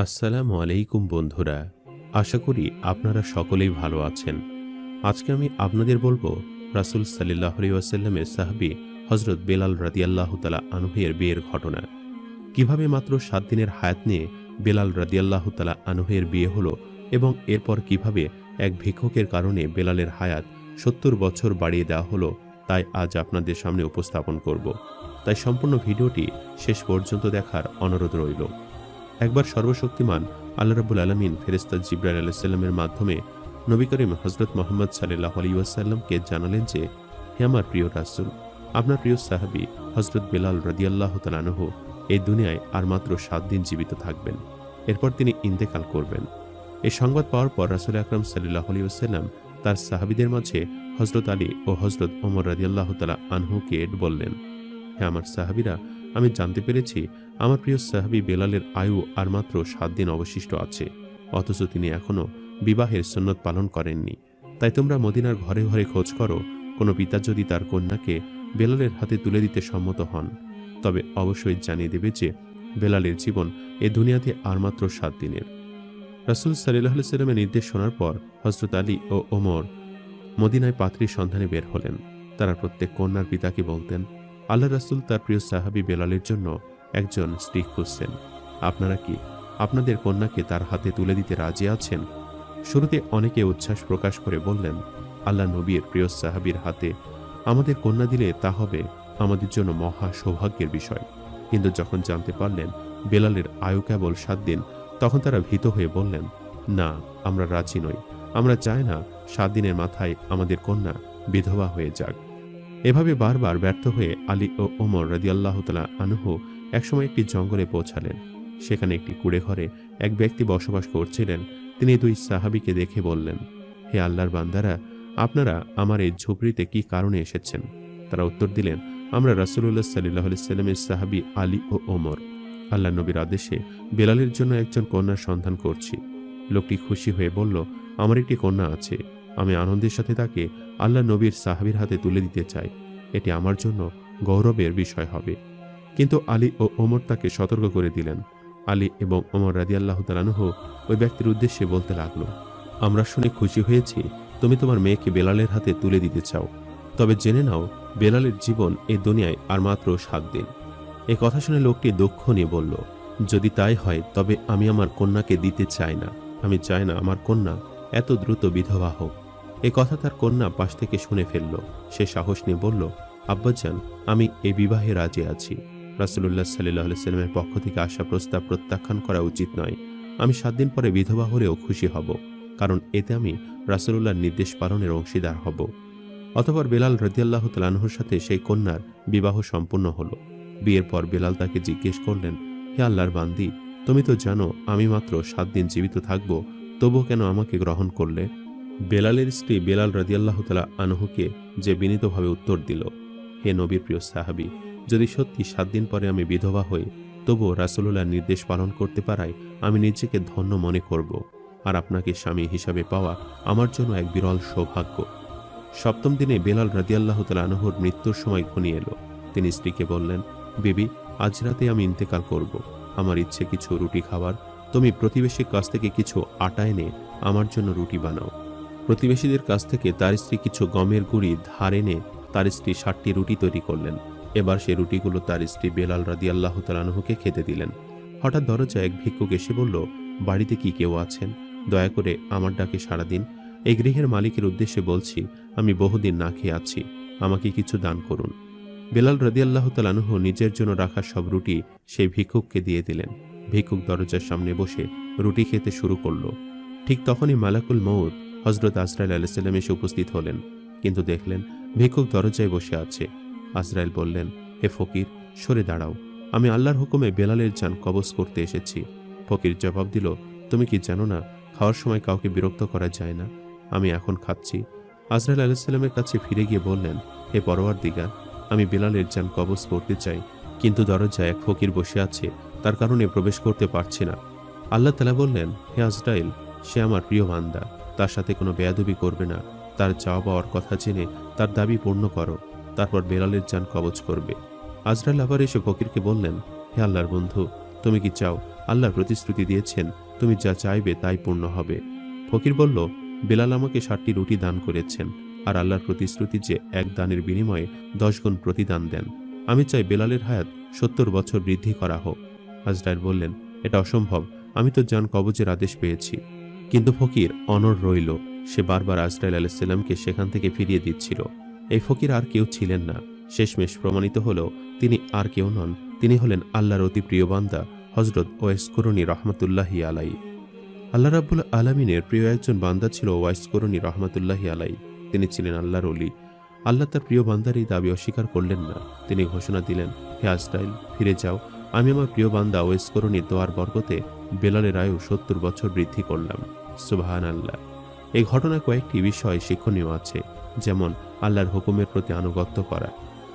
আসসালামু আলাইকুম বন্ধুরা, আশা করি আপনারা সকলেই ভালো আছেন। আজকে আমি আপনাদের বলব, রাসুল সাল্লাহ আলিয়াসাল্লামের সাহাবি হজরত বেলাল রাদিয়াল্লাহ তালা আনুহের বিয়ের ঘটনা। কীভাবে মাত্র সাত দিনের হায়াত নিয়ে বেলাল রাদিয়াল্লাহ তালা আনুহের বিয়ে হলো এবং এরপর কীভাবে এক ভিক্ষকের কারণে বেলালের হায়াত সত্তর বছর বাড়িয়ে দেওয়া হলো, তাই আজ আপনাদের সামনে উপস্থাপন করব। তাই সম্পূর্ণ ভিডিওটি শেষ পর্যন্ত দেখার অনুরোধ রইল। একবার সর্বশক্তিমান আল্লাহ রাবুল আলমিন ফেরেস্তা জিব্রাইল আলাইসাল্লামের মাধ্যমে নবী করিম হজরত মোহাম্মদ সাল্লাহ আলী ওয়াসাল্লামকে জানালেন যে, হে আমার প্রিয় রাসুল, আপনার প্রিয় সাহাবি হজরত বেলাল রদিয়াল্লাহ তালানহ এই দুনিয়ায় আর মাত্র সাত দিন জীবিত থাকবেন। এরপর তিনি ইন্তেকাল করবেন। এই সংবাদ পাওয়ার পর রাসুল আকরম সাল্লাহ আলী ওসাল্লাম তার সাহাবিদের মাঝে হজরত আলী ও হজরত ওমর রাদিয়াল্লাহ তালা আনহুকে বললেন হ্যাঁ আমার সাহাবিরা আমি জানতে পেরেছি আমার প্রিয় সাহাবি বেলালের আয়ু আর মাত্র সাত দিন অবশিষ্ট আছে, অথচ তিনি এখনও বিবাহের সন্ন্যত পালন করেননি। তাই তোমরা মদিনার ঘরে ঘরে খোঁজ করো, কোনো পিতা যদি তার কন্যাকে বেলালের হাতে তুলে দিতে সম্মত হন। তবে অবশ্যই জানিয়ে দেবে যে বেলালের জীবন এ দুনিয়াতে আর মাত্র সাত দিনের। রাসুল সাল্লাহ সাল্লামের নির্দেশ শোনার পর হজরত আলী ও ওমর মদিনায় পাত্রীর সন্ধানে বের হলেন। তারা প্রত্যেক কন্যার পিতাকে বলতেন আল্লাহ রাসুল তার প্রিয় সাহাবি বেলালের জন্য একজন স্ত্রী খুঁজছেন। আপনারা কি আপনাদের কন্যাকে তার হাতে তুলে দিতে রাজি আছেন? শুরুতে অনেকে উচ্ছ্বাস প্রকাশ করে বললেন, আল্লাহ নবীর প্রিয় সাহাবির হাতে আমাদের কন্যা দিলে তা হবে আমাদের জন্য মহা সৌভাগ্যের বিষয়। কিন্তু যখন জানতে পারলেন বেলালের আয়ু কেবল সাত দিন, তখন তারা ভীত হয়ে বললেন, না, আমরা রাজি নই। আমরা চাই না সাত দিনের মাথায় আমাদের কন্যা বিধবা হয়ে যাক। এভাবে বারবার ব্যর্থ হয়ে আলী ও ওমর রাদিয়াল্লাহ তালা আনহু একসময় একটি জঙ্গলে পৌঁছালেন। সেখানে একটি কুড়ে ঘরে এক ব্যক্তি বসবাস করছিলেন। তিনি দুই সাহাবিকে দেখে বললেন, হে আল্লাহর বান্দারা, আপনারা আমার এই ঝুপড়িতে কি কারণে এসেছেন? তারা উত্তর দিলেন, আমরা রাসুল্লাহ সাল্লাহ সাল্লামের সাহাবি আলী ও ওমর। আল্লাহ নবীর আদেশে বেলালের জন্য একজন কন্যার সন্ধান করছি। লোকটি খুশি হয়ে বলল, আমার একটি কন্যা আছে। আমি আনন্দের সাথে তাকে আল্লাহ নবীর সাহাবির হাতে তুলে দিতে চাই। এটি আমার জন্য গৌরবের বিষয় হবে। কিন্তু আলী ও ওমর তাকে সতর্ক করে দিলেন। আলী এবং ওমর রাজি আল্লাহ তালানুহ ওই ব্যক্তির উদ্দেশ্যে বলতে লাগল, আমরা শুনে খুশি হয়েছি, তুমি তোমার মেয়েকে বেলালের হাতে তুলে দিতে চাও। তবে জেনে নাও, বেলালের জীবন এ দুনিয়ায় আর মাত্র সাত দিন। এ কথা শুনে লোকটি দুঃখ নিয়ে বলল, যদি তাই হয়, তবে আমি আমার কন্যাকে দিতে চাই না। আমি চাই না আমার কন্যা এত দ্রুত বিধবা হোক। এ কথা তার কন্যা পাশ থেকে শুনে ফেলল। সে সাহস নিয়ে বলল, আব্বাজান, আমি এ বিবাহে রাজি আছি। রাসুল্লাহ সাল্লাহ সাল্লামের পক্ষ থেকে আসা প্রস্তাব প্রত্যাখ্যান করা উচিত নয়। আমি সাত দিন পরে বিধবা হলেও খুশি হব, কারণ এতে আমি রাসুল্লাহর নির্দেশ পালনের অংশীদার হব। অতপর বেলাল রদিয়াল্লাহ তালানহুর সাথে সেই কন্যার বিবাহ সম্পূর্ণ হলো। বিয়ের পর বেলাল তাকে জিজ্ঞেস করলেন, হে আল্লাহর বান্দি, তুমি তো জানো আমি মাত্র সাত দিন জীবিত থাকব তবু কেন আমাকে গ্রহণ করলে? বেলালের স্ত্রী বেলাল রাদিয়াল্লাহ তালা আনহুকে যে বিনীতভাবে উত্তর দিল, হে নবীর প্রিয় সাহাবি, যদি সত্যি সাত দিন পরে আমি বিধবা হই, তবুও রাসুল্লাহ নির্দেশ পালন করতে পারায় আমি নিজেকে ধন্য মনে করব, আর আপনাকে স্বামী হিসাবে পাওয়া আমার জন্য এক বিরল সৌভাগ্য। সপ্তম দিনে বেলাল রাদিয়াল্লাহ তালা আনহুর মৃত্যুর সময় ঘনিয়ে এলো। তিনি স্ত্রীকে বললেন, বেবি, আজ রাতে আমি ইন্তেকাল করব। আমার ইচ্ছে কিছু রুটি খাবার। তুমি প্রতিবেশীর কাছ থেকে কিছু আটা এনে আমার জন্য রুটি বানাও। প্রতিবেশীদের কাছ থেকে তার স্ত্রী কিছু গমের গুঁড়ি, ধার এনে তার স্ত্রী ষাটটি রুটি তৈরি করলেন। এবার সে রুটিগুলো তার স্ত্রী বেলাল রাদি আল্লাহ তালানহুকে খেতে দিলেন। হঠাৎ দরজায় এক ভিক্ষুক এসে বলল, বাড়িতে কি কেউ আছেন? দয়া করে আমার ডাকে সারা দিন। এই গৃহের মালিকের উদ্দেশ্যে বলছি, আমি বহুদিন না খেয়ে আছি। আমাকে কিছু দান করুন। বেলাল রদিয়াল্লাহ তালানুহ নিজের জন্য রাখা সব রুটি সেই ভিক্ষুককে দিয়ে দিলেন। ভিক্ষুক দরজার সামনে বসে রুটি খেতে শুরু করল। ঠিক তখনই মালাকুল মৌদ হজরত আজরাইল আলাইসাল্লাম এসে উপস্থিত হলেন, কিন্তু দেখলেন ভিক্ষুক দরজায় বসে আছে। আজরাইল বললেন, হে ফকির, সরে দাঁড়াও। আমি আল্লাহর হুকুমে বেলালের যান কবজ করতে এসেছি। ফকির জবাব দিল, তুমি কি জানো না, খাওয়ার সময় কাউকে বিরক্ত করা যায় না। আমি এখন খাচ্ছি। আজরাইল আলাইসাল্লামের কাছে ফিরে গিয়ে বললেন, হে পরোয়ার দিগা আমি বেলালের যান কবজ করতে চাই, কিন্তু দরজায় এক ফকির বসে আছে, তার কারণে প্রবেশ করতে পারছি না। আল্লাহ তালা বললেন, হে আজরাইল, সে আমার প্রিয় বান্দা। তার সাথে কোনো বেয়াদবি করবে না। তার চাওয়া পাওয়ার কথা জেনে তার দাবি পূর্ণ করো। তারপর বেলালের যান কবজ করবে। আজরাল আবার এসে ফকিরকে বললেন, হে আল্লাহর বন্ধু, তুমি কি চাও? আল্লাহ প্রতিশ্রুতি দিয়েছেন, তুমি যা চাইবে তাই পূর্ণ হবে। ফকির বলল, বেলাল আমাকে ষাটটি রুটি দান করেছেন, আর আল্লাহর প্রতিশ্রুতি যে এক দানের বিনিময়ে দশ গুণ প্রতিদান দেন। আমি চাই বেলালের হায়াত সত্তর বছর বৃদ্ধি করা হোক। আজরাইল বললেন, এটা অসম্ভব। আমি তো জান কবজের আদেশ পেয়েছি। কিন্তু ফকির অনর রইল। সে বারবার আজরাইল আলাইসাল্লামকে সেখান থেকে ফিরিয়ে দিচ্ছিল। এই ফকির আর কেউ ছিলেন না। শেষমেশ প্রমাণিত হলেও তিনি আর কেউ নন। তিনি হলেন আল্লাহর অতি প্রিয় বান্দা হজরত ওয়েস করণী রহমতুল্লাহি আলাই। আল্লাহ রাব্বুল আলমিনের প্রিয় একজন বান্দা ছিল ওয়াইস করণী রহমতুল্লাহি আলাই। তিনি ছিলেন আল্লাহর অলি আল্লাহ তার প্রিয় বান্দার এই দাবি অস্বীকার করলেন না। তিনি ঘোষণা দিলেন, হে আজরাইল, ফিরে যাও। আমি আমার প্রিয় বান্দা ওয়েসকরণী দোয়ার বর্গতে বেলালের আয়ু সত্তর বছর বৃদ্ধি করলাম। সুবাহান আল্লাহ এই ঘটনায় কয়েকটি বিষয় শিক্ষণীয় আছে, যেমন আল্লাহর হুকুমের প্রতি আনুগত্য করা।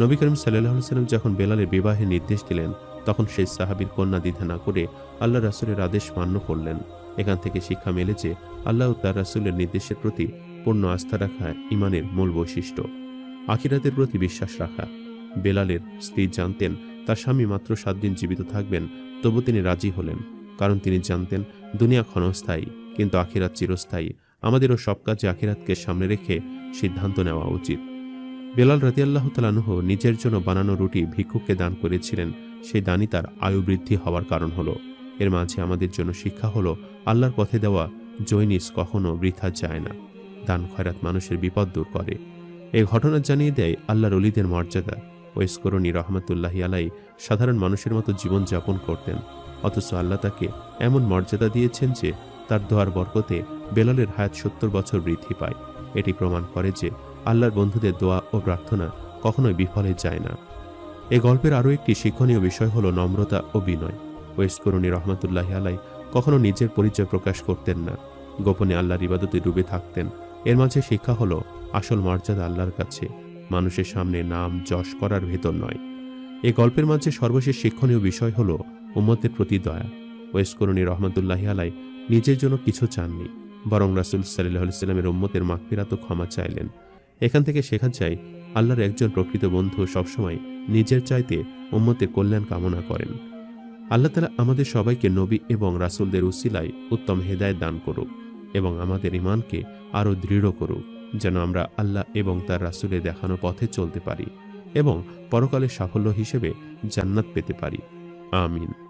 নবী করিম সাল্লাহ সাল্লাম যখন বেলালের বিবাহের নির্দেশ দিলেন, তখন সেই সাহাবীর কন্যা দ্বিধা না করে আল্লাহ রাসুলের আদেশ মান্য করলেন। এখান থেকে শিক্ষা মেলে যে আল্লাহ তার রাসুলের নির্দেশের প্রতি পূর্ণ আস্থা রাখা ইমানের মূল বৈশিষ্ট্য। আখিরাতের প্রতি বিশ্বাস রাখা। বেলালের স্ত্রী জানতেন তার স্বামী মাত্র সাত দিন জীবিত থাকবেন, তবু তিনি রাজি হলেন, কারণ তিনি জানতেন দুনিয়া ক্ষণস্থায়ী। কিন্তু আখিরাত চিরস্থায়ী। আমাদেরও সব কাজে আখিরাতকে সামনে রেখে সিদ্ধান্ত নেওয়া উচিত। বেলাল রাতিয়াল্লাহ তালানুহ নিজের জন্য বানানো রুটি ভিক্ষুককে দান করেছিলেন। সেই দানই তার আয়ু বৃদ্ধি হওয়ার কারণ হলো। এর মাঝে আমাদের জন্য শিক্ষা হলো, আল্লাহর পথে দেওয়া জৈনিস কখনো বৃথা যায় না। দান খয়রাত মানুষের বিপদ দূর করে। এই ঘটনা জানিয়ে দেয় আল্লাহর অলিদের মর্যাদা। ওয়েসকরণী রহমতুল্লাহি আলাই সাধারণ মানুষের মতো জীবন যাপন করতেন। অথচ আল্লাহ তাকে এমন মর্যাদা দিয়েছেন যে তার দোয়ার বরকতে বেলালের হায়াত সত্তর বছর বৃদ্ধি পায়। এটি প্রমাণ করে যে আল্লাহর বন্ধুদের দোয়া ও প্রার্থনা কখনোই বিফলে যায় না। এ গল্পের আরও একটি শিক্ষণীয় বিষয় হলো নম্রতা ও বিনয়। ওয়েসকরণী রহমতুল্লাহ আলাই কখনো নিজের পরিচয় প্রকাশ করতেন না। গোপনে আল্লাহর ইবাদতে ডুবে থাকতেন। এর মাঝে শিক্ষা হলো আসল মর্যাদা আল্লাহর কাছে, মানুষের সামনে নাম যশ করার ভেতর নয়। এ গল্পের মাঝে সর্বশেষ শিক্ষণীয় বিষয় হলো উম্মতের প্রতি দয়া। ওয়েসকরণী রহমতুল্লাহ আলাই নিজের জন্য কিছু চাননি। বরং রাসুল সাল্লাহ সাল্লামের উম্মতের মাগফিরাত ও ক্ষমা চাইলেন। এখান থেকে শেখা যায় আল্লাহর একজন প্রকৃত বন্ধু সবসময় নিজের চাইতে উম্মতের কল্যাণ কামনা করেন। আল্লাহ তালা আমাদের সবাইকে নবী এবং রাসুলদের উসিলায় উত্তম হেদায় দান করুক এবং আমাদের ইমানকে আরও দৃঢ় করুক, যেন আমরা আল্লাহ এবং তার রাসুলে দেখানো পথে চলতে পারি এবং পরকালের সাফল্য হিসেবে জান্নাত পেতে পারি। আমিন।